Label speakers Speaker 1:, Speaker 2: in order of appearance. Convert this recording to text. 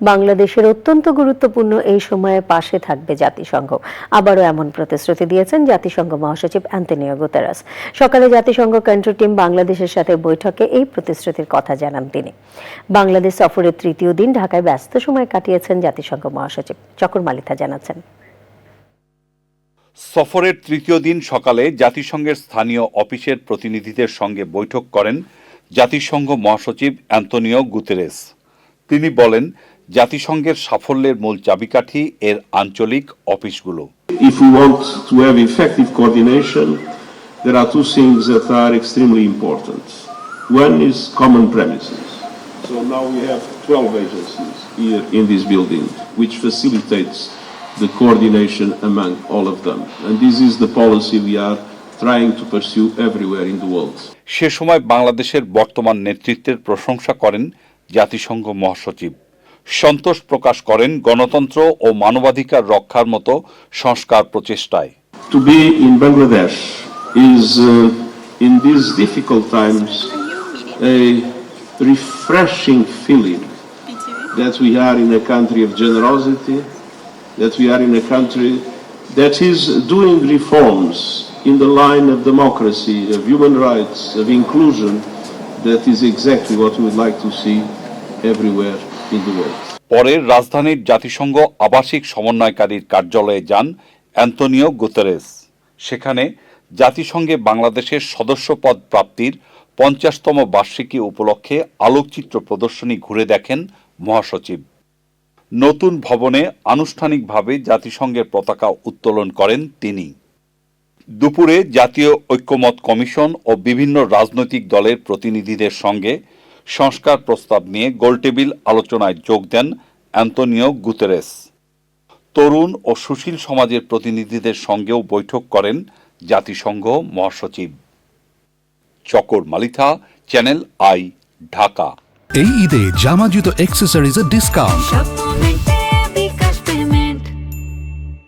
Speaker 1: বাংলাদেশের অত্যন্ত গুরুত্বপূর্ণ এই সময়ে পাশে থাকবে জাতিসংঘ। আবারও এমন প্রতিশ্রুতি দিয়েছেন জাতিসংঘ মহাসচিব অ্যান্তনিও গুতেরাস। সকালে জাতিসংঘ কন্ট্রোল টিম বাংলাদেশের সাথে বৈঠকে এই প্রতিশ্রুতির কথা জানান তিনি। বাংলাদেশ সফরের তৃতীয় দিন ঢাকায় ব্যস্ত সময় কাটিয়েছেন জাতিসংঘ মহাসচিব। চকর মালিথা জানাচ্ছেন।
Speaker 2: সফরের তৃতীয় দিন সকালে জাতিসংঘের স্থানীয় অফিসের প্রতিনিধিদের সঙ্গে বৈঠক করেন জাতিসংঘ মহাসচিব অ্যান্তনিও গুতেরেস। তিনি বলেন জাতিসংঘের সাফল্যের মূল চাবিকাঠি এর আঞ্চলিক অফিসগুলো।
Speaker 3: If you effective coordination there are two things are extremely important one is common this building which facilitates the coordination among all of them and this is the policy are trying to pursue everywhere the world
Speaker 2: সে সময় বাংলাদেশের বর্তমান নেতৃত্বের প্রশংসা করেন জাতিসংঘ মহাসচিব। সন্তোষ প্রকাশ করেন গণতন্ত্র ও মানবাধিকার রক্ষার মতো সংস্কার প্রচেষ্টায়
Speaker 3: To be in Bangladesh is, uh, in these difficult times, a refreshing feeling that we are in a country of generosity, that we are in a country that is doing reforms in the line of democracy, of human rights, of inclusion. That is exactly what we would like to see everywhere in the world.
Speaker 2: পরে রাজধানীর জাতিসংঘ আবাসিক সমন্বয়কারীর কার্যালয়ে যান Antonio Guterres. সেখানে জাতিসংঘে বাংলাদেশের সদস্যপদ প্রাপ্তির পঞ্চাশতম বার্ষিকী উপলক্ষে আলোকচিত্র প্রদর্শনী ঘুরে দেখেন মহাসচিব। নতুন ভবনে আনুষ্ঠানিকভাবে জাতিসংঘের পতাকা উত্তোলন করেন তিনি। দুপুরে জাতীয় ঐক্যমত কমিশন ও বিভিন্ন রাজনৈতিক দলের প্রতিনিধিদের সঙ্গে সংস্কার প্রস্তাব নিয়ে গোলটেবিল আলোচনায় যোগ দেন অ্যান্তনিও গুতেরেস। তরুণ ও সুশীল সমাজের প্রতিনিধিদের সঙ্গেও বৈঠক করেন জাতিসংঘ মহাসচিব। চকর মালিথা চ্যানেল আই ঢাকা।
Speaker 4: এই ঈদে জামা জুতো অ্যাক্সেসরিজের ডিসকাউন্ট